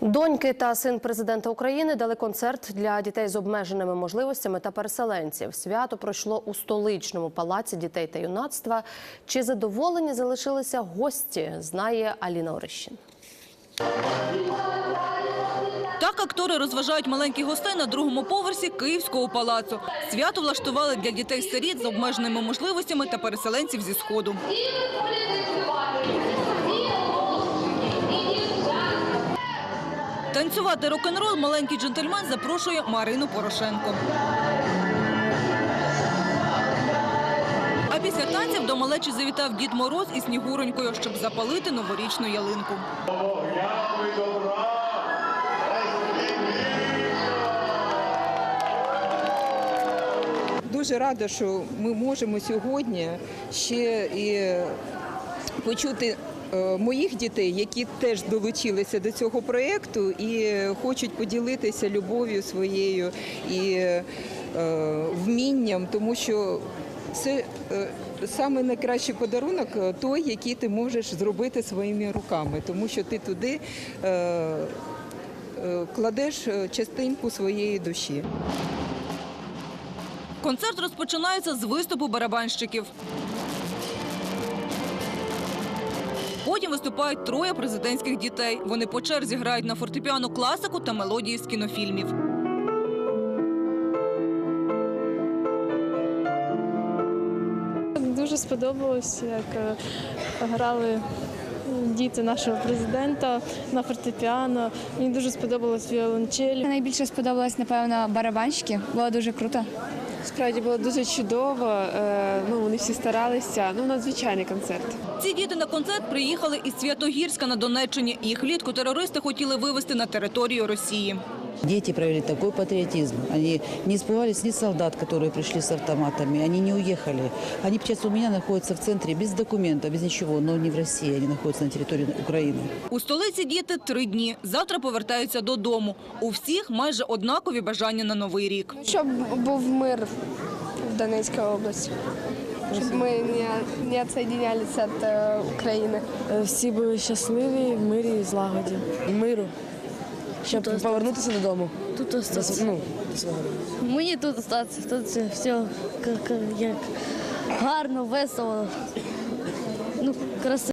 Доньки та син президента України дали концерт для дітей з обмеженими можливостями та переселенців. Свято пройшло у столичному палаці дітей та юнацтва. Чи задоволені залишилися гості? Знає Аліна Орищин. Так актори розважають маленьких гостей на другому поверсі Київського палацу. Свято влаштували для дітей-сиріт з обмеженими можливостями та переселенців зі Сходу. Танцювати рок-н-рол маленький джентльмен запрошує Марину Порошенко. А після танців до малечі завітав Дід Мороз із Снігуронькою, щоб запалити новорічну ялинку. Дуже рада, що ми можемо сьогодні ще і почути моїх дітей, які теж долучилися до цього проєкту і хочуть поділитися любов'ю своєю і е, вмінням, тому що це е, саме найкращий подарунок е, той, який ти можеш зробити своїми руками, тому що ти туди е, е, кладеш е, частинку своєї душі. Концерт розпочинається з виступу барабанщиків. Потім виступають троє президентських дітей. Вони по черзі грають на фортепіано класику та мелодії з кінофільмів. Дуже сподобалось, як е, грали діти нашого президента на фортепіано. Мені дуже сподобалось віолончель. Найбільше сподобалось, напевно, барабанщики. Було дуже круто. Справді було дуже чудово. е, Ну вони всі старалися. Ну надзвичайний концерт. Ці діти на концерт приїхали із Святогірська на Донеччині. Їх влітку терористи хотіли вивезти на територію Росії. Дети проявили такой патриотизм. Они не испугались ни солдат, которые пришли с автоматами, они не уехали. Они сейчас у меня находятся в центре без документов, без ничего, но не в России, они находятся на территории Украины. У столиці діти три дні. Завтра повертаються додому. У всіх майже однакові бажання на новий рік. Щоб був мир в Донецькій області, щоб ми не, не відсоединялися від е, України. Е, Всі були щасливі, в мирі і злагоді. миру, щоб повернутися додому. Тут До ну. Мені тут остатися, тут все як гарно, весело, ну, красиво.